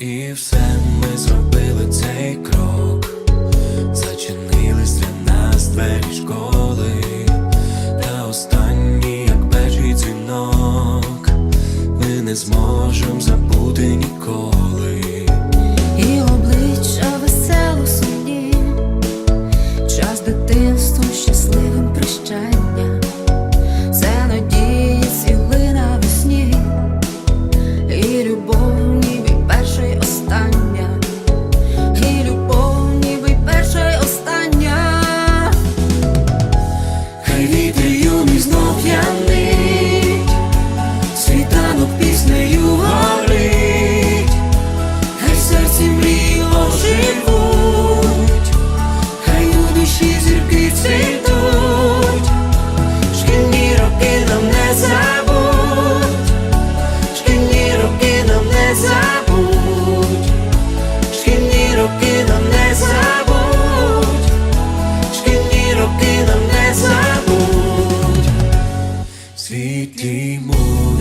І все ми зробили цей крок, зачинились для нас двері школи, та останні, як перший дзвінок, ми не зможемо забути нікого. світлій мові.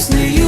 пісни.